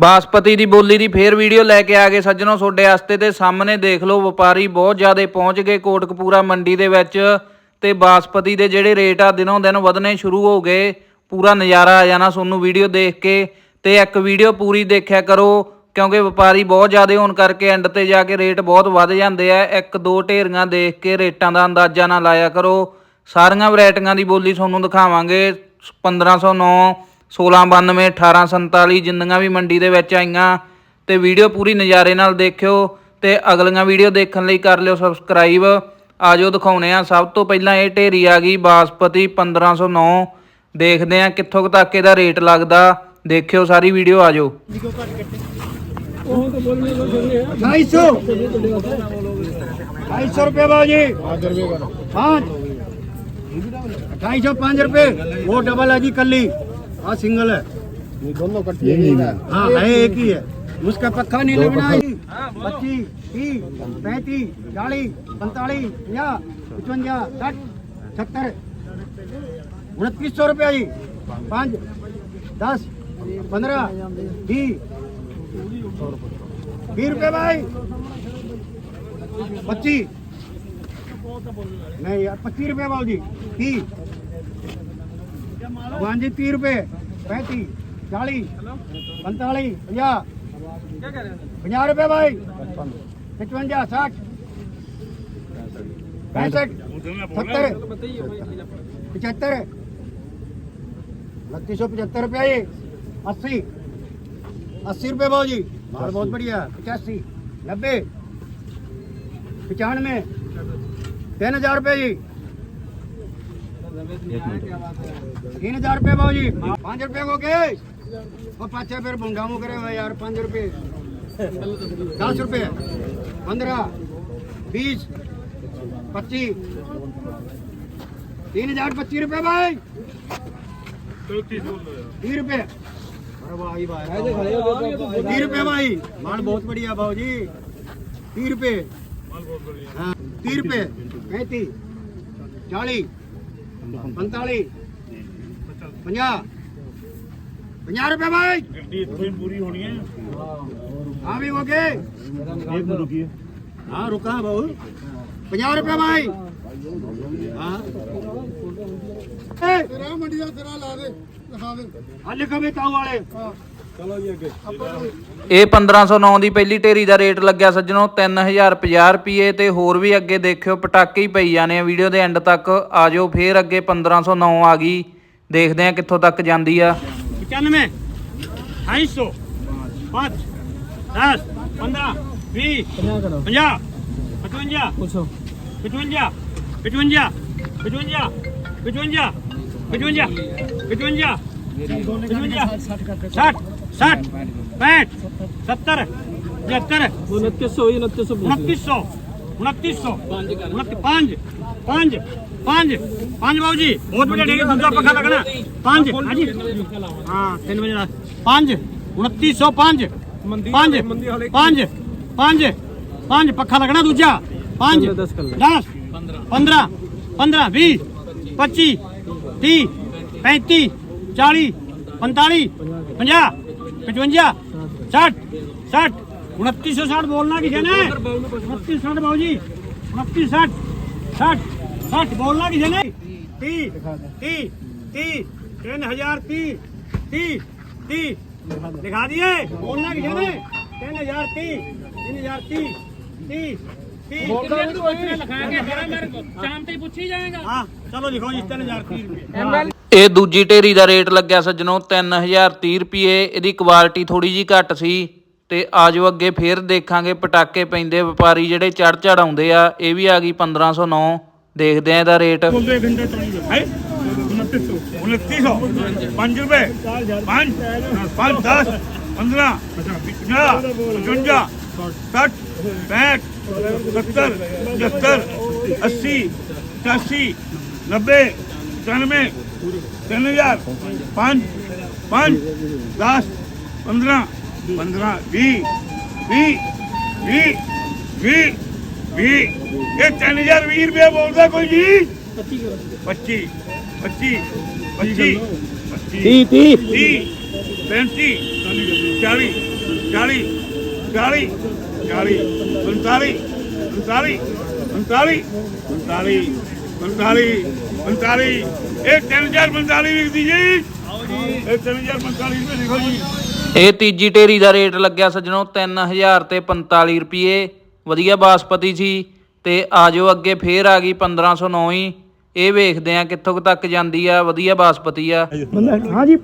ਬਾਸਪਤੀ ਦੀ ਬੋਲੀ ਦੀ ਫੇਰ ਵੀਡੀਓ ਲੈ ਕੇ ਆ ਗਏ ਸੱਜਣੋ, ਤੁਹਾਡੇ ਵਾਸਤੇ ਤੇ ਸਾਹਮਣੇ ਦੇਖ ਲਓ, ਵਪਾਰੀ ਬਹੁਤ ਜ਼ਿਆਦਾ ਪਹੁੰਚ ਗਏ ਕੋਟਕਪੂਰਾ ਮੰਡੀ ਦੇ ਵਿੱਚ ਤੇ ਬਾਸਪਤੀ ਦੇ ਜਿਹੜੇ ਰੇਟ ਆ ਦਿਨੋਂ ਦਿਨ ਵਧਣੇ ਸ਼ੁਰੂ ਹੋ ਗਏ। ਪੂਰਾ ਨਜ਼ਾਰਾ ਆ ਜਾਣਾ ਤੁਹਾਨੂੰ ਵੀਡੀਓ ਦੇਖ ਕੇ ਤੇ ਇੱਕ ਵੀਡੀਓ ਪੂਰੀ ਦੇਖਿਆ ਕਰੋ, ਕਿਉਂਕਿ ਵਪਾਰੀ ਬਹੁਤ ਜ਼ਿਆਦਾ ਹੋਣ ਕਰਕੇ ਐਂਡ ਤੇ ਜਾ ਕੇ ਰੇਟ ਬਹੁਤ ਵੱਧ ਜਾਂਦੇ ਆ। ਇੱਕ ਦੋ ਢੇਰੀਆਂ ਦੇਖ ਕੇ ਰੇਟਾਂ ਦਾ ਅੰਦਾਜ਼ਾ ਨਾ ਲਾਇਆ ਕਰੋ। ਸਾਰੀਆਂ ਵੈਰਾਈਟੀਆਂ ਦੀ ਬੋਲੀ ਤੁਹਾਨੂੰ ਦਿਖਾਵਾਂਗੇ। 1509 1692 1847 ਜਿੰਨੀਆਂ ਵੀ ਮੰਡੀ ਦੇ ਵਿੱਚ ਆਈਆਂ ਤੇ ਵੀਡੀਓ ਪੂਰੀ ਨਜ਼ਾਰੇ ਨਾਲ ਦੇਖਿਓ ਤੇ ਅਗਲੀਆਂ ਵੀਡੀਓ ਦੇਖਣ ਲਈ ਕਰ ਲਿਓ ਸਬਸਕ੍ਰਾਈਬ। ਆਜੋ ਦਿਖਾਉਨੇ ਆ। ਸਭ ਤੋਂ ਪਹਿਲਾਂ ਇਹ ਢੇਰੀ ਆ ਗਈ ਬਾਸਪਤੀ 1509 ਦੇਖਦੇ ਆ ਕਿੱਥੋਂ ਤੱਕ ਇਹਦਾ ਰੇਟ ਲੱਗਦਾ। ਦੇਖਿਓ ਸਾਰੀ ਵੀਡੀਓ, ਆਜੋ। ਉਹ ਤਾਂ ਬੋਲਨੇ ਕੋ ਬੋਲਨੇ 250 250 ਰੁਪਏ। ਬਾਜੀ ਆ ਜੀ हाँ सिंगल है। दोनों कट्टी है। हाँ। है एक ही है। उसका पक्का नहीं लगना है। पच्चीस तीस पैंतीस चालीस पैंतालीस पचास पचवंजा साठ सत्तर। उनतीस सौ रुपया जी। पाँच दस पंद्रह बीस। बीस रुपये भाई। पच्चीस। नहीं यार पच्चीस रुपये बाबू जी तीस। ਹਾਂਜੀ 30 ਰੁਪਏ 35 40 45 50 50 ਰੁਪਏ ਭਾਈ 55 60 65 70 75 बत्तीस सौ पचहत्तर रुपया ये अस्सी अस्सी रुपये भाव जी माल बहुत बढ़िया पचासी नब्बे पचानवे तीन हजार रुपये जी तीन हज़ार रुपये भाव जी। पाँच रुपये को के? और पाँच रुपये बुंडामो करे हुए यार, पाँच रुपये। दस रुपये। पंद्रह। बीस। पच्चीस। तीन हज़ार पच्चीस रुपये भाई। तीस रुपये। तीस रुपये भाई। माल बहुत बढ़िया भाव जी। तीस रुपये। हाँ तीस रुपये। पैंतीस। चालीस। 45 50 50 ਰੁਪਏ ਬਾਈ। ਗੱਡੀ ਇੱਥੇ ਹੀ ਪੂਰੀ ਹੋਣੀ ਹੈ। ਹਾਂ ਵੀ ਹੋ ਗਏ। ਇਹ ਕੋ ਰੁਕੀ ਹਾਂ ਰੁਕਾ ਬਾਉ 50 ਰੁਪਏ ਬਾਈ। ਹਾਂ ਏ ਤੇਰਾ ਮੰਡੀ ਦਾ ਤੇਰਾ ਲਾ ਦੇ ਲਿਖਾ ਦੇ। ਆ ਲਿਖਾ ਵੀ ਤਾਉ ਵਾਲੇ। ਹਾਂ। ਚਲੋ ਜੀ ਅੱਗੇ ਇਹ 1509 ਦੀ ਪਹਿਲੀ ਢੇਰੀ ਦਾ ਰੇਟ ਲੱਗਿਆ ਸੱਜਣੋ 3050 ਰੁਪਏ ਤੇ ਹੋਰ ਵੀ ਅੱਗੇ ਦੇਖਿਓ ਪਟਾਕੇ ਹੀ ਪਈ ਜਾਣੇ ਆ। ਵੀਡੀਓ ਦੇ ਐਂਡ ਤੱਕ ਆਜੋ ਫੇਰ ਅੱਗੇ 1509 ਆ ਗਈ। ਦੇਖਦੇ ਆ ਕਿੱਥੋਂ ਤੱਕ ਜਾਂਦੀ ਆ। 95 250 5 10 15 સાઠ બેઠ સત્તર પંચોતેર ઉનત્રીસો ઉનત્રીસો ઉનત્રીસો ਪੰਜ ਪੰਜ ਪੱਖਾ ਲੱਗਣਾ ਪੰਜ ਪੱਖਾ ਲੱਗਣਾ ਦੂਜਾ ਪੰਜ 10 15 15 15 20 25 30 35 40 45 50 55 60 60 29 60 बोलना किसे ने? 29 60 बाबूजी। उनतीस साठ। साठ। साठ बोलना किसे ने? ती। ती। ती। तीन हज़ार ती। ती। ती। दिखा दिए? बोलना किसे ने? तीन हज़ार ती। तीन हज़ार तीस तीस शाम पूछ ही जाएगा। हाँ। चलो लिखो जी तीन हज़ार तीस ਇਹ ਦੂਜੀ ਢੇਰੀ ਦਾ ਰੇਟ ਲੱਗਿਆ ਸੱਜਣੋ 3030 ਰੁਪਏ। ਇਹਦੀ ਕੁਆਲਿਟੀ ਥੋੜੀ ਜੀ ਘੱਟ ਸੀ ਤੇ ਆਜੋ ਅੱਗੇ ਫੇਰ ਦੇਖਾਂਗੇ, ਪਟਾਕੇ ਪੈਂਦੇ, ਵਪਾਰੀ ਜਿਹੜੇ ਚੜ ਚੜ ਆਉਂਦੇ ਆ, ਇਹ ਵੀ ਆ ਗਈ 1509 ਦੇਖਦੇ ਆ ਇਹਦਾ ਰੇਟ। 2900 ਰੁਪਏ? 5 5 10 15 50 55 60 65 70 90 ਤਿੰਨ ਹਜ਼ਾਰ ਪੰਜ ਪੰਜ 10 15 15 20 20 20 20 20 ਇਹ 3020 ਰੁਪਏ ਬੋਲਦਾ ਕੋਈ ਜੀ? 25 25 25 25 30 30 35 40 40 40 40 45 45 45 45 45 ਇਹ 3045 ਵਿਕਦੀ ਜੀ। ਆਓ ਜੀ ਇਹ 3045 ਰੁਪਏ ਲਿਖੋ ਜੀ। ਇਹ ਤੀਜੀ ਢੇਰੀ ਦਾ ਰੇਟ ਲੱਗਿਆ ਸੱਜਣੋ 3000 ਤੇ 45 ਰੁਪਏ। ਵਧੀਆ ਬਾਸਪਤੀ ਸੀ ਤੇ ਆਜੋ ਅੱਗੇ ਫੇਰ ਆ ਗਈ 1509 ਹੀ। ਇਹ ਵੇਖਦੇ ਆ ਕਿੱਥੋਂ ਕੁ ਤੱਕ ਜਾਂਦੀ ਆ ਵਧੀਆ ਬਾਸਪਤੀ ਆ। ਬੰਦਾ- हाँ जी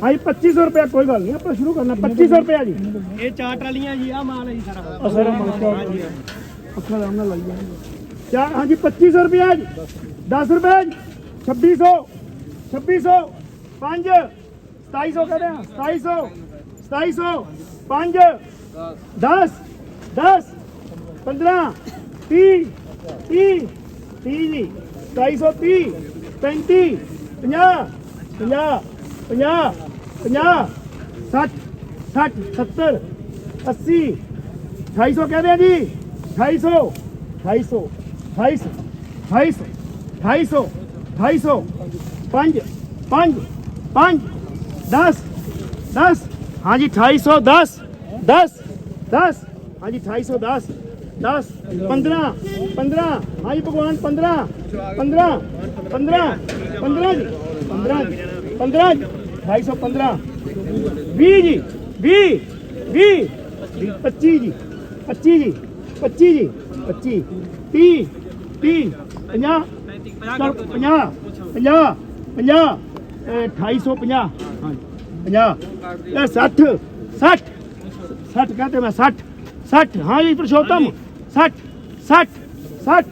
हाँ जी पच्चीस सौ रुपया कोई गल नहीं अपना शुरू करना पच्चीस सौ रुपया जी ਇਹ ਚਾਰ ਟਰਾਲੀਆਂ ਜੀ ਆ ਮਾਲ ਹੈ ਜੀ ਸਾਰਾ। असर अपना आराम ना लग जाएंगे चार हाँ जी पच्चीस सौ रुपया जी दस रुपया जी 2600 2600 5 2700 ਕਹਦੇ ਆ 2700 2700 5 10 10 15 30 30 30 ਜੀ 2730 35 50 50 50 50 60 60 70 80 250 ਕਹਦੇ ਆ ਜੀ 250 250 250 250 250 5 5 5 10 10 ਹਾਂਜੀ 2810 10 10 ਹਾਂਜੀ 2810 10 15 15 ਹਾਂਜੀ ਭਗਵਾਨ 15 15 15 15 ਜੀ 15 ਜੀ 15 ਜੀ 215 20 ਜੀ 20 20 25 ਜੀ 25 ਜੀ 25 ਜੀ 25 30 30 50 50 50 50 50 2850 ਹਾਂ 50 ਇਹ 60 60 60 ਕਹਤੇ ਮੈਂ 60 60 ਹਾਂ ਜੀ ਪ੍ਰਸ਼ੋਤਮ 60 60 60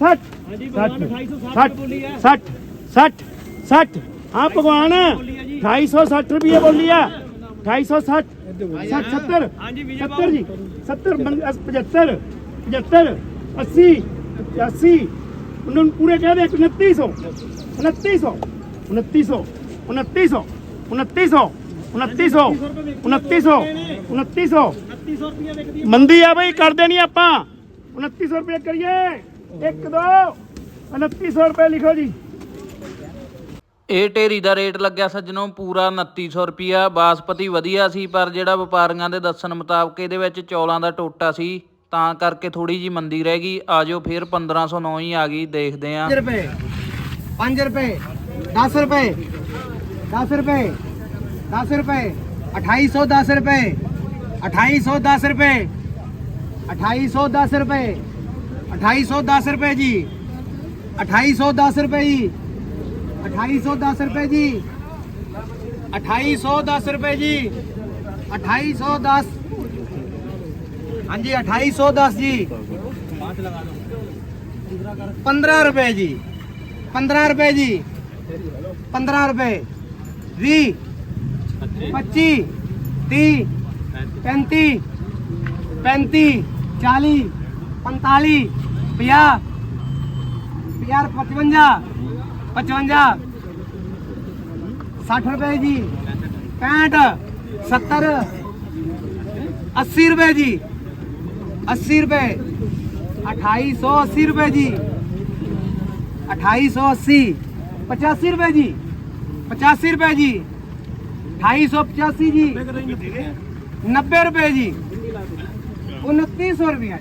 60 ਹਾਂਜੀ 60 250 ਬੋਲੀ ਹੈ। 60 60 60 ਹਾਂ ਭਗਵਾਨ 250 ਰੁਪਏ ਬੋਲੀ ਆ 260 60 70 ਹਾਂਜੀ ਵਿਜੇ 70 ਜੀ 70 ਬੰ- ਅਸ- 75 75 80 85 ਉਹਨਾਂ ਨੂੰ ਪੂਰੇ ਕਹਿ ਦੇ 2900 2900 2900 2900 2900 2900 2900 2900 ਮੰਦੀ ਆ ਬਈ ਕਰਦੇ ਨਹੀਂ ਆਪਾਂ। 2900 ਰੁਪਏ ਕਰੀਏ। 1 2 2900 ਰੁਪਏ ਲਿਖੋ ਜੀ। ਇਹ ਢੇਰੀ ਦਾ ਰੇਟ ਲੱਗਿਆ ਸੱਜਣੋ, ਪੂਰਾ 2900 ਰੁਪਿਆ ਬਾਸਪਤੀ ਵਧੀਆ ਸੀ, ਪਰ ਜਿਹੜਾ ਵਪਾਰੀਆਂ ਦੇ ਦੱਸਣ ਮੁਤਾਬਕ ਇਹਦੇ ਵਿੱਚ ਚੌਲਾਂ ਦਾ ਟੋਟਾ ਸੀ। ਤਾਂ ਕਰਕੇ ਥੋੜੀ ਜੀ ਮੰਦੀ ਰਹਿ ਗਈ। ਆਜੋ ਫਿਰ 1509 ਹੀ ਆ ਗਈ, ਦੇਖਦੇ ਆਂ। 5 ਰੁਪਏ 5 ਰੁਪਏ 10 ਰੁਪਏ 10 ਰੁਪਏ 10 ਰੁਪਏ 2810 ਰੁਪਏ 2810 ਰੁਪਏ 2810 ਰੁਪਏ 2810 ਰੁਪਏ ਜੀ 2810 ਰੁਪਏ ਜੀ 2810 ਰੁਪਏ ਜੀ 2810 ਰੁਪਏ ਜੀ 2810 हाँ जी, अठाई सौ दस जी। पंद्रह रुपए जी। पंद्रह रुपए जी। पंद्रह रुपए। भी पच्ची ती पैंती पैंती चाली पंताली पिया पिया पचवंजा। पचवंजा। साठ रुपए जी। पैंठ सत्तर। अस्सी रुपए जी। अस्सी रुपए। अट्ठाईस सौ अस्सी रुपए जी। अट्ठाईस सौ अस्सी। पचासी रुपए जी। पचासी रुपए जी। अठाईस सौ पचासी जी। नब्बे रुपए जी। उनतीस सौ रुपया।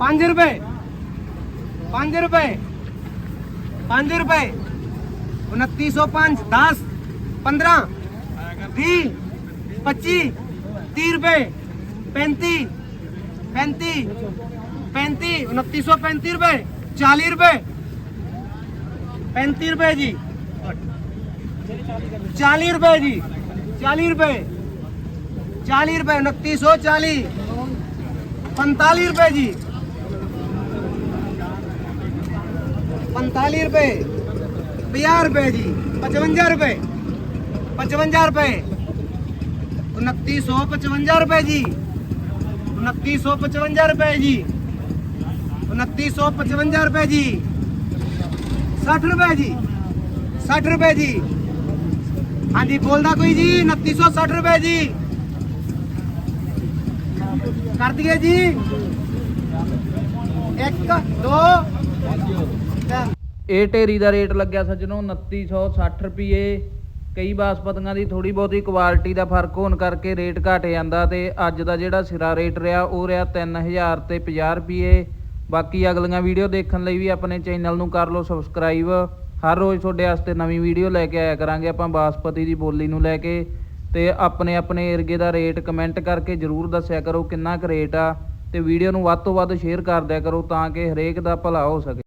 पाँच रुपए। पाँच रुपए। पाँच रुपए। उनतीस सौ पाँच। दस। पंद्रह। बीस। पच्चीस। तीस रुपए। पैंतीस। पैंतीस पैंतीस उनतीस सौ पैंतीस रुपए, चालीस रुपए। पैंतीस रुपए जी। चालीस रुपए जी। चालीस रुपए। चालीस रुपए, उनतीस सौ चालीस। पैंतालीस रुपए जी। पैंतालीस रुपए। पचास रुपए जी। पचवंजा रुपए। पचवंजा रुपए। उनतीस सौ पचवंजा रुपए जी। 2955 ਰੁਪਏ ਜੀ। 2955 ਰੁਪਏ ਜੀ। 60 ਰੁਪਏ ਜੀ। 60 ਰੁਪਏ ਜੀ। ਹਾਂਜੀ, ਬੋਲਦਾ ਕੋਈ ਜੀ? 2960 ਰੁਪਏ ਜੀ। ਕਰ ਦਈਏ ਜੀ। 1 2 ਇਹ ਢੇਰੀ ਦਾ ਰੇਟ ਲੱਗਿਆ ਸੱਜਣੋ 2960 ਰੁਪਏ। ਕਈ ਬਾਸਪਤੀਆਂ ਦੀ ਥੋੜੀ ਬਹੁਤੀ ਕੁਆਲਿਟੀ ਦਾ ਫ਼ਰਕ ਹੋਣ ਕਰਕੇ ਰੇਟ ਘਟ ਜਾਂਦਾ ਤੇ ਅੱਜ ਦਾ ਜਿਹੜਾ ਸਿਰਾ ਰੇਟ ਰਿਹਾ, ਉਹ ਰਿਹਾ 3000 ਤੇ 50 ਰੁਪਏ। ਬਾਕੀ ਅਗਲੀਆਂ ਵੀਡੀਓ ਦੇਖਣ ਲਈ ਵੀ ਆਪਣੇ ਚੈਨਲ ਨੂੰ ਕਰ ਲਓ ਸਬਸਕ੍ਰਾਈਬ ਹਰ ਰੋਜ਼ ਤੁਹਾਡੇ ਵਾਸਤੇ ਨਵੀਂ ਵੀਡੀਓ ਲੈ ਕੇ ਆਇਆ ਕਰਾਂਗੇ ਆਪਾਂ ਬਾਸਪਤੀ ਦੀ ਬੋਲੀ ਨੂੰ ਲੈ ਕੇ। ਤੇ ਆਪਣੇ ਆਪਣੇ ਏਰੀਏ ਦਾ ਰੇਟ ਕਮੈਂਟ ਕਰਕੇ ਜਰੂਰ ਦੱਸਿਆ ਕਰੋ ਕਿੰਨਾ ਕੁ ਰੇਟ ਆ। ਤੇ ਵੀਡੀਓ ਨੂੰ ਵੱਧ ਤੋਂ ਵੱਧ ਸ਼ੇਅਰ ਕਰ ਦਿਆ ਕਰੋ ਤਾਂ ਕਿ ਹਰੇਕ ਦਾ ਭਲਾ ਹੋ ਸਕੇ।